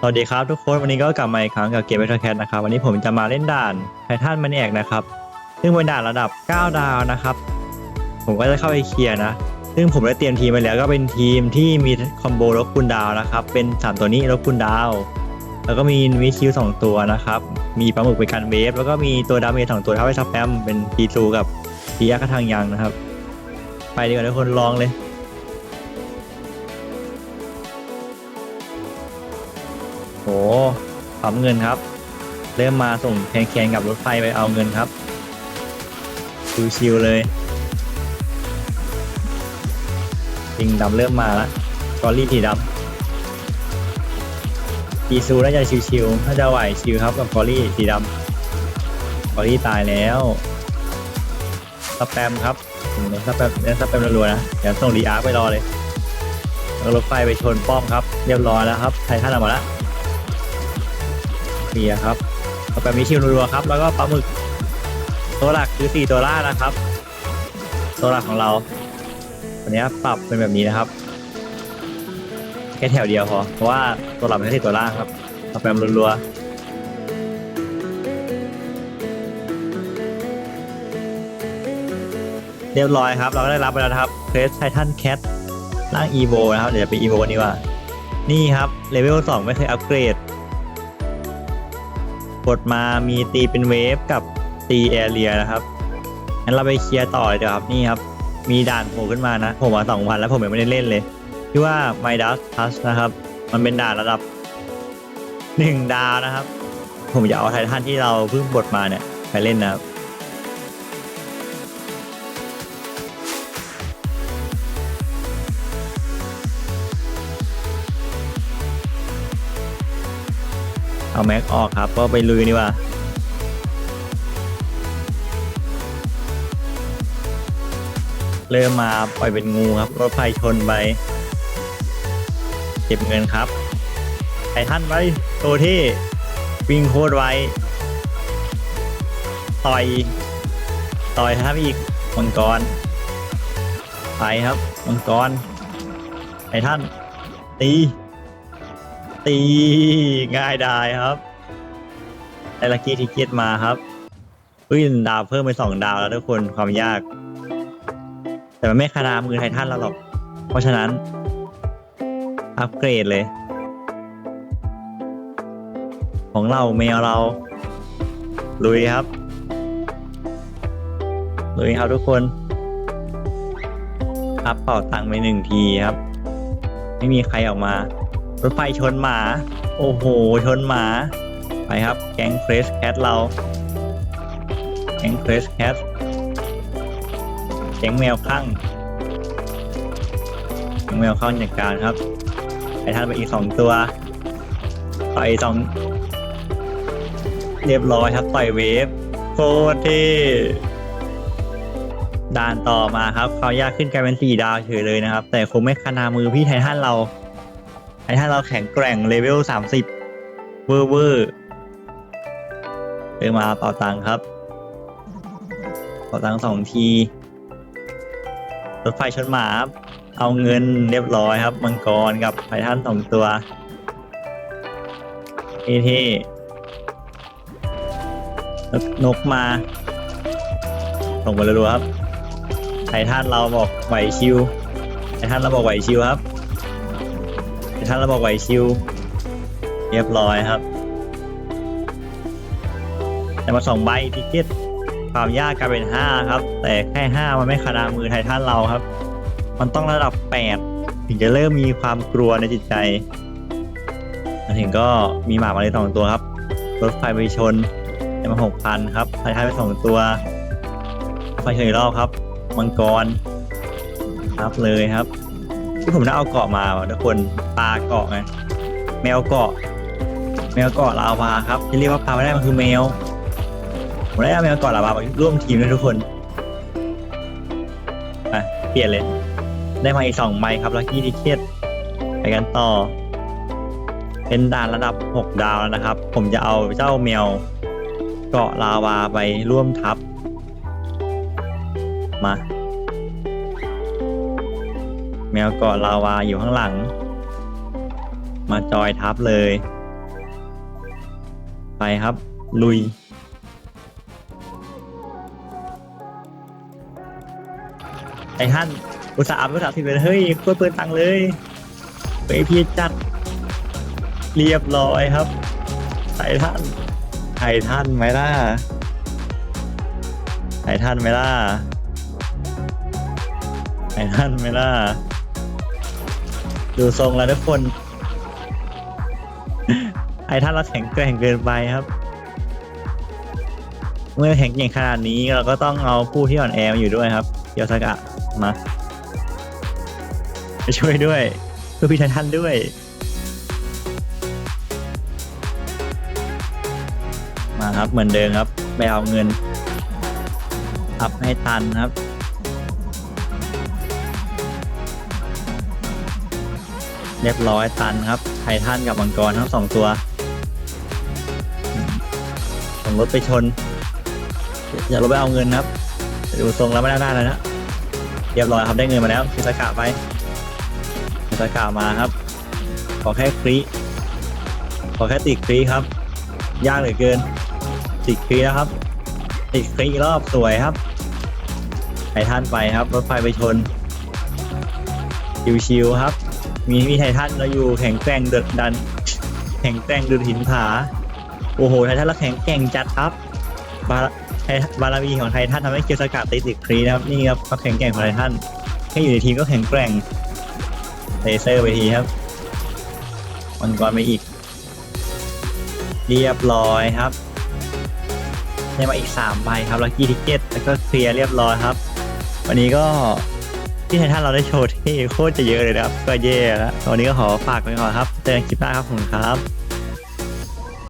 สวัสดีครับทุกคนวันนี้ก็กลับมาอีกครั้งกับเกมเบทแคทนะครับวันนี้ผมจะมาเล่นด่านไททันมันแอกนะครับ ซึ่งเป็นด่านระดับ 9 ดาวนะครับ ผมก็จะเข้าไปเคลียร์นะ ซึ่งผมได้เตรียมทีมไปแล้วก็เป็นทีมที่มีคอมโบลบคูณดาวนะครับ เป็นสามตัวนี้ลบคูณดาว แล้วก็มีวิคิวสองตัวนะครับ มีปลาหมึกเป็นการเวฟแล้วก็มีตัวดาเมจสองตัวเข้าไปซับแปมเป็นทีซูกับทียักษ์กระทางยังนะครับ ไปดีกว่าทุกคนลองเลย โหปั๊มเงินครับ เริ่มมาส่งแคนแคนกับรถไฟไปเอาเงินครับ ชิวๆเลยปิงดำเริ่มมาแล้วกอรี่สีดำอีซูน่าจะชิวๆน่าจะไหวชิวครับกับกอรี่สีดำกอรี่ตายแล้วสแปมครับอืมสแปมเน้นสแปมรัวๆนะ เดี๋ยวส่งรีอาร์ไปรอเลยแล้วรถไฟไปชนป้อมครับ เรียบร้อยแล้วครับไททันออกมาแล้ว เคลียครับต่อไปมีชิวรัวๆครับ แล้วก็ปลาหมึกตัวหลักคือ4ตัวล่างนะครับ ตัวหลักของเราวันนี้ปรับเป็นแบบนี้นะครับ แค่แถวเดียวพอเพราะว่าตัวหลักเป็นแค่สี่ตัวล่างครับต่อไปมันรัวๆเรียบร้อยครับ เราก็ได้รับไปแล้วครับเฟสไททันแคทร่างอีโวนะครับ เดี๋ยวจะไปอีโวนี้ว่า นี่ครับ เลเวล 2 ไม่เคยอัปเกรด กดมามีตีเป็นเวฟกับตีแอเรียนะครับงั้นเราไปเคลียร์ต่อเลยเดี๋ยวครับนี่ครับ มีด่านโผล่ขึ้นมานะ ผมมาสองวันแล้วผมยังไม่ได้เล่นเลยที่ว่า Midas Plus นะครับ มันเป็นด่านระดับหนึ่งดาวนะครับ ผมจะเอาไททันที่เราเพิ่งบดมาเนี่ยไปเล่นนะครับ เอาแม็กออกครับ ก็ไปลุยดีกว่าเริ่มมาปล่อยเป็นงูครับรถไฟชนไปเก็บเงินครับไททันไว้ตัวที่วิ่งโคตรไวต่อยต่อยครับอีกมังกรไปครับมังกรไททันตี ตีง่ายได้ครับได้ลักกี้ทิเก็ตมาครับอุ้ยดาวเพิ่มไปสองดาวแล้วทุกคนความยาก แต่มันไม่คารามือไททันเราหรอก เพราะฉะนั้น อัปเกรดเลย ของเราแมวเราลุยครับลุยครับทุกคน อัพเป่าตังค์ไปหนึ่งทีครับ ไม่มีใครออกมา รถไฟชนหมา โอ้โห ชนหมา ไปครับ แก๊งเฟรชแคทเรา แก๊งเฟรชแคท แก๊งแมวข้างแก๊งแมวข้างจัดการครับไอ้ท่านไปอีกสองตัว ต่อยสอง เรียบร้อยครับต่อยเวฟโคตรเท่ด่านต่อมาครับเขายากขึ้นกลายเป็นสี่ดาวเฉยเลยนะครับ แต่คงไม่ขนามือพี่ไททันเรา ไอ้ถ้าเราแข็งแกร่งเลเวลสามสิบเวอร์เวอร์เดินมาต่อตังครับต่อตังสองที รถไฟชนหมาครับเอาเงินเรียบร้อยครับ มังกรกับไททันสองตัวเท่ๆแล้วนกมา ส่งไปรัวๆครับไททันเราบอกไหวชิวไททันเราบอกไหวชิวครับ ท่านเราบอกไหวชิว เรียบร้อยครับ แต่มาสองใบทิเก็ตความยากกลายเป็นห้าครับ แต่แค่ห้ามันไม่ขนาดมือไททันเราครับ มันต้องระดับแปดถึงจะเริ่มมีความกลัวในจิตใจมาถึงก็มีหมามาเลยสองตัวครับ รถไฟไปชนได้มาหกพันครับไททันไปสองตัวไฟชนอีกรอบครับ มังกร ครับเลยครับ ที่ผมได้เอาเกาะมาว่ะทุกคนปลาเกาะไงแมวเกาะ แมวเกาะลาวาครับที่เรียกว่าปลาไม่ได้มันคือแมวผมได้เอาแมวเกาะลาวามาร่วมทีมด้วยทุกคนไปเปลี่ยนเลย ได้มาอีกสองใบครับลัคกี้ทิเก็ตไปกันต่อ เป็นด่านระดับ 6 ดาวแล้วนะครับ ผมจะเอาเจ้าแมวเกาะลาวาไปร่วมทัพมา แมวเกาะลาวาอยู่ข้างหลัง มาจอยทับเลย ไปครับ ลุย ไอ้ท่านอุตส่าห์อัพอุตส่าห์ที่เป็นเฮ้ยคตรเปิดตังเลยไปพี่จัด เรียบร้อยครับไททันไททันไหมล่ะไททันไหมล่ะไททันไหมล่ะ ดูทรงแล้วทุกคนไททันเราแข็งแกร่งเกินไปครับ เมื่อแข็งเก่งขนาดนี้เราก็ต้องเอาผู้ที่อ่อนแอมาอยู่ด้วยครับเกียวสกะมาไปช่วยด้วยเพื่อพี่ไททันด้วย มาครับเหมือนเดิมครับ ไปเอาเงินอัพให้ทันครับ เรียบร้อยตันครับไททันกับมังกรทั้งสองตัวส่งรถไปชน อย่ารถไปเอาเงินครับดูทรงแล้วไม่น่าได้แล้วนะเรียบร้อยครับได้เงินมาแล้วคิสกะไปคิสกะมาครับ ขอแค่ครีขอแค่ติดครีครับ ยากเหลือเกิน ติดครีแล้วครับ ติดครีรอบสวยครับไททันไปครับรถไฟไปชนชิวๆครับ มีมีไททันเราอยู่แข็งแกร่งเดือดดัน แข็งแกร่งดุดหินผา โอ้โหไททันเราแข็งแกร่งจัดครับบาไทบารมีของไททันทำให้เกียวสกัดติดติดครีนะครับนี่ครับความแข็งแกร่งของไททันแค่อยู่ในทีมก็แข็งแกร่งเลเซอร์ไปทีครับมันกรไปอีก เรียบร้อยครับได้มาอีก3ใบครับลัคกี้ทิกเก็ตแล้วก็เคลียร์เรียบร้อยครับ วันนี้ก็ ที่ไททันเราได้โชว์ที่โคตรจะเยอะเลยนะครับ ก็เย่แล้ววันนี้ก็ขอฝากไว้ก่อนครับเจอกันคลิปหน้าครับผมครับ